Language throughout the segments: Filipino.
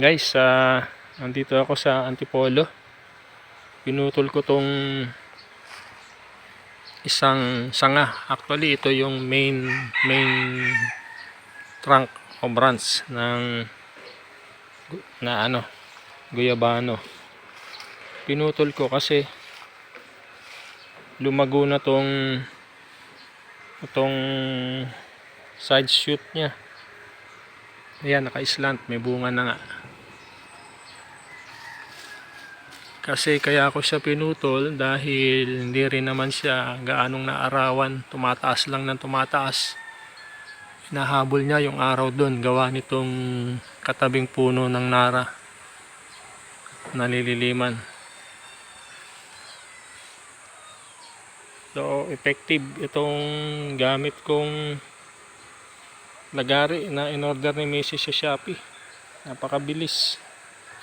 Guys, ah nandito ako sa Antipolo. Pinutol ko tong isang sanga. Actually, ito yung main main trunk o branch ng na ano, guyabano. Pinutol ko kasi lumago na tong itong side shoot niya. Ayan, naka-slant. May bunga na nga. Kasi kaya ako siya pinutol dahil hindi rin naman siya gaanong naarawan. Tumataas lang ng tumataas. Hinahabol niya yung araw doon. Gawa nitong katabing puno ng nara. Nalililiman. So, effective itong gamit kong lagari na in-order ni Mrs. sa Shopee. Napakabilis.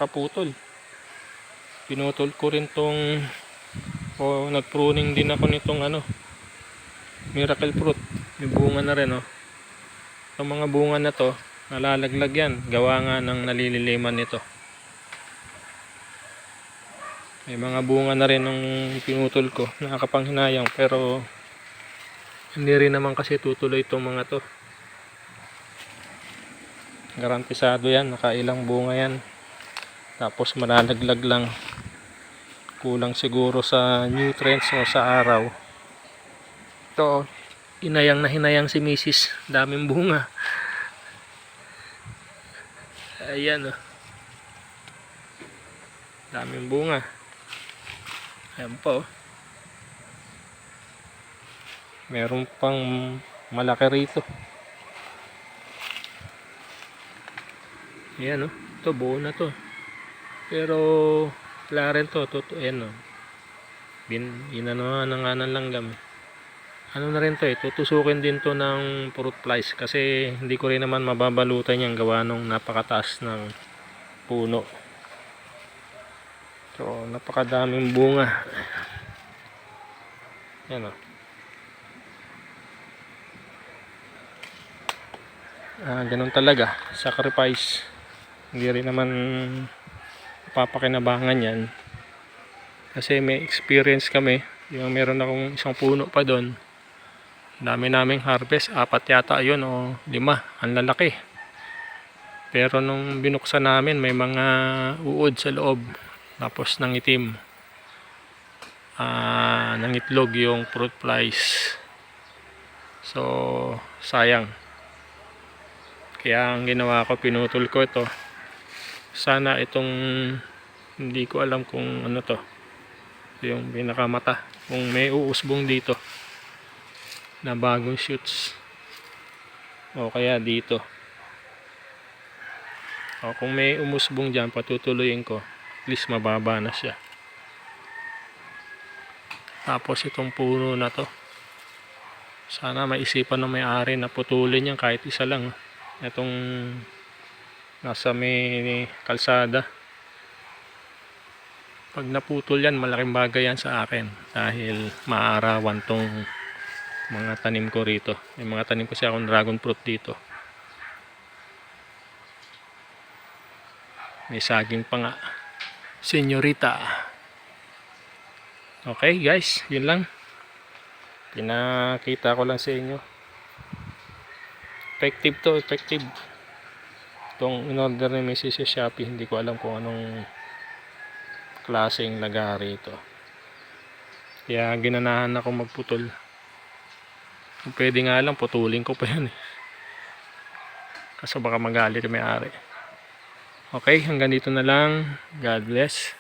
Kaputol. Pinutol ko rin tong o nag-pruning din ako nitong ano miracle fruit. May bunga na rin oh. Itong mga bunga na to, nalalaglag yan. Gawa nga ng nalililiman nito. May mga bunga na rin ng pinutol ko. Nakakapanghinayang pero hindi rin naman kasi tutuloy itong mga to. Garantisado yan, nakailang bunga yan. Tapos malalaglag lang. Kulang siguro sa nutrients o sa araw. Ito, hinayang na hinayang si Mrs. Daming bunga. Ayan oh. Daming bunga. Ayan po. oh. Meron pang malaki rito. Ayan oh. Ito buo na to. Pero rin to. to, to ayan oh. Bin, inano na nga ng langgam. Ano na rin to eh. Tutusukin din to ng fruit flies. Kasi hindi ko rin naman mababalutan yung gawa nung napakataas ng puno. So, napakadaming bunga. Yan o. Ah, ganun talaga. Sacrifice. Hindi rin naman papakinabangan yan. Kasi may experience kami. Yung meron akong isang puno pa doon. Dami naming harvest. Apat yata yun o lima. Ang lalaki. Pero nung binuksan namin, may mga uod sa loob. Tapos ng itim. Ah, ng itlog yung fruit flies. So, sayang. Kaya ang ginawa ko, pinutol ko ito. Sana itong hindi ko alam kung ano to. Yung pinakamata. Kung may uusbong dito na bagong shoots. O kaya dito. O kung may umusbong dyan, patutuloyin ko. At least mababa na siya. Tapos itong puno na to. Sana maisipan ng may-ari na putulin yan kahit isa lang. Itong nasa may kalsada. Pag naputol yan, malaking bagay yan sa akin. Dahil maarawan tong mga tanim ko rito. May mga tanim kasi akong dragon fruit dito. May saging pa nga. Senyorita. Okay guys, yun lang. Pinakita ko lang sa inyo. Effective to, effective. Itong in-order ni Mrs. Shopee, hindi ko alam kung anong klaseng lagari ito. Kaya ginanahan ako magputol. Pwede nga lang, putulin ko pa yun eh. Kaso baka magalit yung may-ari. Okay, hanggang dito na lang. God bless.